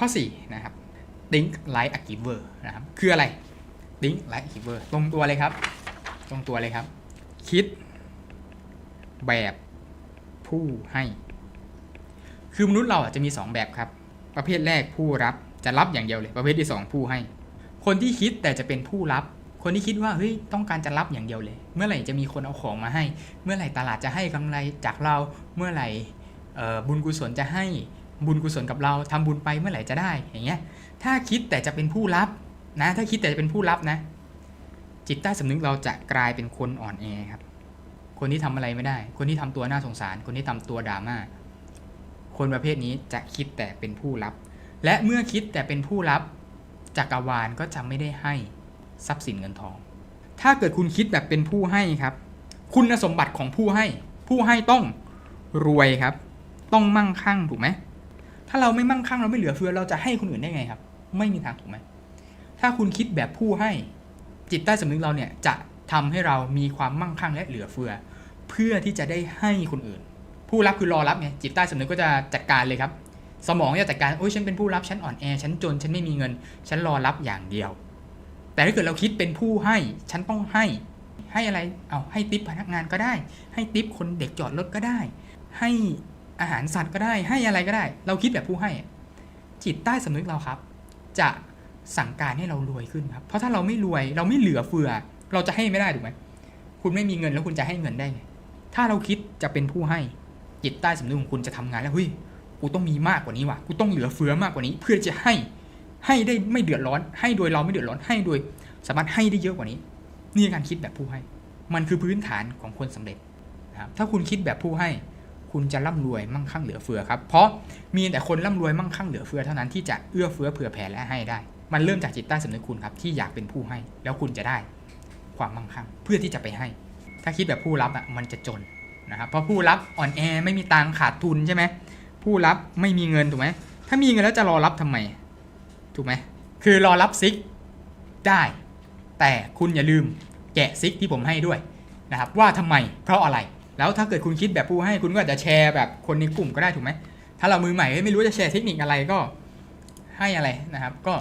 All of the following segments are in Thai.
ข้อ4นะครับ think like a giver นะครับ คืออะไร think like a giver ตรงตัวเลยครับตรงตัวเลยครับ คิดแบบผู้ให้ คือมนุษย์เราอะจะมี 2 แบบครับ ประเภทแรกผู้รับจะรับอย่างเดียวเลย ประเภทที่ 2 ผู้ให้ คนที่คิดแต่จะเป็นผู้รับ คนที่คิดว่าเฮ้ยต้องการจะรับอย่างเดียวเลย เมื่อไหร่จะมีคนเอาของมาให้ เมื่อไหร่ตลาดจะให้กำไรจากเรา เมื่อไหร่บุญกุศลจะให้ บุญกุศลกับเราทำบุญไปเมื่อไหร่จะได้อย่างเงี้ยถ้าคิดแต่จะเป็นผู้รับนะ ถ้าคิดแต่จะเป็นผู้รับนะ จิตใต้สำนึกเราจะกลายเป็นคนอ่อนแอครับ คนที่ทำอะไรไม่ได้ คนที่ทำตัวน่าสงสาร คนที่ทำตัวดราม่าคนประเภทนี้จะคิดแต่เป็นผู้รับ และเมื่อคิดแต่เป็นผู้รับจักรวาลก็จะไม่ได้ให้ทรัพย์สินเงินทอง ถ้าเกิดคุณคิดแบบเป็นผู้ให้ครับ คุณสมบัติของผู้ให้ ผู้ให้ต้องรวยครับ ต้องมั่งคั่งถูกไหม ถ้าเราไม่มั่งคั่งเราไม่เหลือเฟือเราจะให้คนอื่นได้ไงครับ ไม่มีทางถูกไหมถ้าคุณคิดแบบผู้ให้จิตใต้สำนึกเราเนี่ยจะทำให้เรามีความมั่งคั่งและเหลือเฟือ เพื่อที่จะได้ให้คนอื่น ผู้รับคือรอรับไงจิตใต้สำนึกก็จะจัดการเลยครับ สมองจะจัดการโอ้ยฉันเป็นผู้รับฉันอ่อนแอฉันจนฉันไม่มีเงิน ฉันรอรับอย่างเดียว แต่ถ้าเกิดเราคิดเป็นผู้ให้ ฉันต้องให้ให้อะไรเอาให้ติปพนักงานก็ได้ ให้ติปคนเด็กจอดรถก็ได้ ให้ อาหารสัตว์ก็ได้ให้อะไรก็ได้ เราคิดแบบผู้ให้ จิตใต้สำนึกเราครับ จะสั่งการให้เรารวยขึ้นครับ เพราะถ้าเราไม่รวยเราไม่เหลือเฟือ เราจะให้ไม่ได้ถูกไหมคุณไม่มีเงินแล้วคุณจะให้เงินได้ไงถ้าเราคิดจะเป็นผู้ให้จิตใต้สำนึกของคุณจะทำงานแล้วเฮ้ยกูต้องมีมากกว่านี้ว่ะกูต้องเหลือเฟือมากกว่านี้ เพื่อจะให้ให้ได้ไม่เดือดร้อน ให้โดยเราไม่เดือดร้อนให้โดย สามารถให้ได้เยอะกว่านี้ นี่คือการคิดแบบผู้ให้ มันคือพื้นฐานของคนสำเร็จนะครับถ้าคุณคิดแบบผู้ให้ คุณจะร่ำรวยมั่งคั่งเหลือเฟือครับ เพราะมีแต่คนร่ำรวยมั่งคั่งเหลือเฟือเท่านั้นที่จะเอื้อเฟื้อเผื่อแผ่และให้ได้ มันเริ่มจากจิตใต้สำนึกคุณครับที่อยากเป็นผู้ให้ แล้วคุณจะได้ความมั่งคั่งเพื่อที่จะไปให้ ถ้าคิดแบบผู้รับอะมันจะจนนะครับเพราะผู้รับอ่อนแอไม่มีตังขาดทุนใช่ไหมผู้รับไม่มีเงินถูกไหมถ้ามีเงินแล้วจะรอรับทำไมถูกไหมคือรอรับซิกได้ แต่คุณอย่าลืมแกะซิกที่ผมให้ด้วยนะครับว่าทำไมเพราะอะไร แล้วถ้าเกิดคุณคิดแบบผู้ให้คุณก็อาจจะแชร์แบบคนในกลุ่มก็ได้ถูกไหมถ้าเรามือใหม่ไม่รู้จะแชร์เทคนิคอะไรก็ให้อะไรนะครับ ก็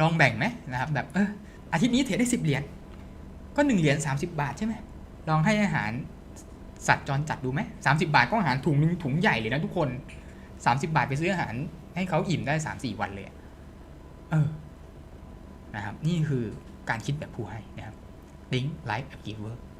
ลองแบ่งไหมนะครับ แบบเอออาทิตย์นี้เทรดได้สิบเหรียญก็หนึ่งเหรียญสามสิบาทใช่ไหมลองให้อาหารสัตว์จรจัดดูไหมสามสิบาทก็อาหารถุงหนึงถุงใหญ่เลยนะทุกคนสามสิบาทไปซื้ออาหาร ให้เขาอิ่มได้สามสี่วันเลยเออนะครับ นี่คือการคิดแบบผู้ให้นะครับ Think like a giver